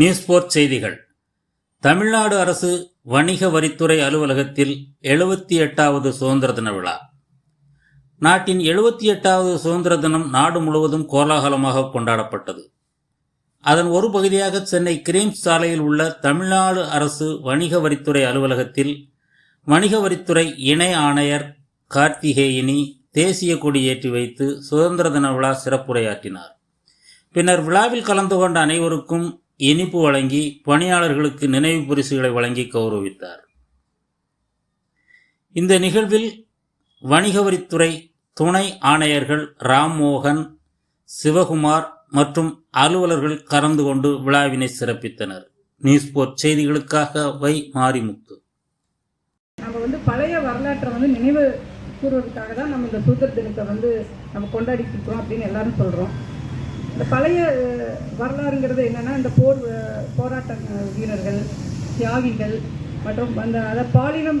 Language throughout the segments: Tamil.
நியூஸ் போர்ட் செய்திகள். தமிழ்நாடு அரசு வணிக வரித்துறை அலுவலகத்தில் எழுபத்தி எட்டாவது சுதந்திர தின விழா. நாட்டின் எழுபத்தி எட்டாவது சுதந்திர தினம் நாடு முழுவதும் கோலாகலமாக கொண்டாடப்பட்டது. அதன் ஒரு பகுதியாக சென்னை கிரீம்ஸ் சாலையில் உள்ள தமிழ்நாடு அரசு வணிக வரித்துறை அலுவலகத்தில் வணிக வரித்துறை இணை ஆணையர் கார்த்திகேயினி தேசிய கொடி ஏற்றி வைத்து சுதந்திர தின விழா சிறப்புரையாற்றினார். பின்னர் விழாவில் கலந்து கொண்ட அனைவருக்கும் இனிப்பு வழங்கி பணியாளர்களுக்கு நினைவு பரிசுகளை வழங்கி கௌரவித்தார். இந்த நிகழ்வில் வணிக வரித்துறை துணை ஆணையர்கள் ராம்மோகன் சிவகுமார் மற்றும் அலுவலர்கள் கலந்து கொண்டு விழாவினை சிறப்பித்தனர். நியூஸ்போர்ட் செய்திகளுக்காக வை மாரிமுத்து. நம்ம வந்து பழைய வரலாற்றை வந்து நினைவு கூறுவதற்காக தான் நம்ம இந்த சுதந்திர தினத்தை வந்து நம்ம கொண்டாடிட்டு இருக்கிறோம் அப்படின்னு எல்லாரும் சொல்கிறோம் இந்த பழைய வரலாறுங்கிறது என்னென்னா இந்த போர் போராட்ட வீரர்கள் தியாகிகள் மற்றும் அந்த அதை பாலினம்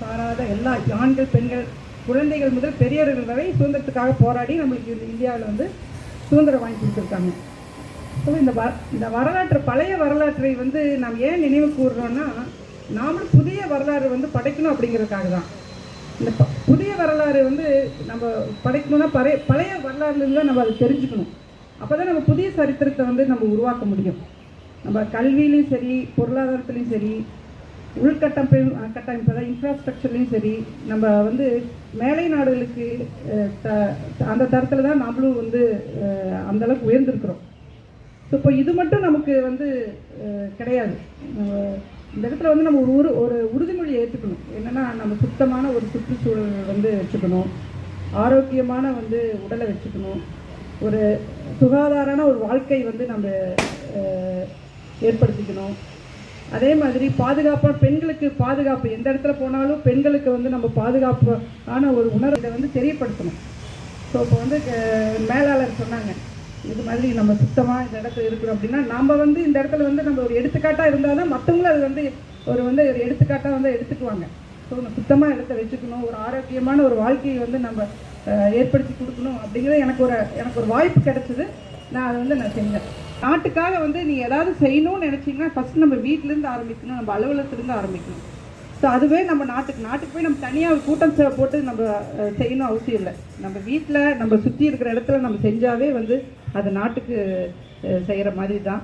சாராத எல்லா ஆண்கள் பெண்கள் குழந்தைகள் முதல் பெரியவர்கள் வரை சுதந்திரத்துக்காக போராடி நம்மளுக்கு இந்தியாவில் வந்து சுதந்திரம் வாங்கி கொடுத்துருக்காங்க. ஸோ இந்த வ இந்த வரலாற்று பழைய வரலாற்றை வந்து நாம் ஏன் நினைவு கூறுறோன்னா நாமளும் புதிய வரலாறு வந்து படைக்கணும் அப்படிங்கிறதுக்காக தான் இந்த வரலாறு வந்து நம்ம படைக்கணும்னா பழைய பழைய வரலாறுலேருந்து நம்ம அதை தெரிஞ்சுக்கணும். அப்போ தான் நம்ம புதிய சரித்திரத்தை வந்து நம்ம உருவாக்க முடியும். நம்ம கல்வியிலையும் சரி பொருளாதாரத்துலேயும் சரி உள்கட்டமைப்பு கட்டமைப்பு தான் இன்ஃப்ராஸ்ட்ரக்சர்லேயும் சரி நம்ம வந்து மேலை நாடுகளுக்கு த- அந்த தரத்தில் தான் நம்மளும் வந்து அந்தளவுக்கு அந்த அளவுக்கு உயர்ந்திருக்கிறோம். ஸோ இப்போ இது மட்டும் நமக்கு வந்து கிடையாது. நம்ம இந்த இடத்துல வந்து நம்ம ஒரு உரு ஒரு உறுதிமொழியை ஏற்றுக்கணும் என்னென்னா நம்ம சுத்தமான ஒரு சுற்றுச்சூழல் வந்து வச்சுக்கணும். ஆரோக்கியமான வந்து உடலை வச்சுக்கணும். ஒரு சுகாதாரான ஒரு வாழ்க்கை வந்து நம்ம ஏற்படுத்திக்கணும். அதே மாதிரி பாதுகாப்பாக பெண்களுக்கு பாதுகாப்பு எந்த இடத்துல போனாலும் பெண்களுக்கு வந்து நம்ம பாதுகாப்பான ஒரு உணர்வை வந்து தெரியப்படுத்தணும். ஸோ இப்போ வந்து மேலாளர் சொன்னாங்க. இது மாதிரி நம்ம சுத்தமாக இந்த இடத்துல இருக்கிறோம் அப்படின்னா நம்ம வந்து இந்த இடத்துல வந்து நம்ம ஒரு எடுத்துக்காட்டாக இருந்தால் தான் மற்றவங்களும் அது வந்து ஒரு வந்து ஒரு எடுத்துக்காட்டாக வந்து எடுத்துக்குவாங்க. ஸோ நம்ம சுத்தமாக இடத்த வச்சுக்கணும். ஒரு ஆரோக்கியமான ஒரு வாழ்க்கையை வந்து நம்ம ஏற்படுத்தி கொடுக்கணும் அப்படிங்கிறது எனக்கு ஒரு எனக்கு ஒரு வாய்ப்பு கிடைச்சிது. நான் அதை வந்து நான் செஞ்சேன். நாட்டுக்காக வந்து நீ ஏதாவது செய்யணும்னு நினச்சிங்கன்னா ஃபஸ்ட் நம்ம வீட்டிலேருந்து ஆரம்பிக்கணும். நம்ம அலுவலகத்துலேருந்து ஆரம்பிக்கணும். ஸோ அதுவே நம்ம நாட்டுக்கு நாட்டுக்கு போய் நம்ம தனியாக கூட்டம் சே- போட்டு நம்ம செய்யணும் அவசியம் இல்லை. நம்ம வீட்டில் நம்ம சுற்றி இருக்கிற இடத்துல நம்ம செஞ்சாவே வந்து அது நாட்டுக்கு செய்கிற மாதிரி தான்.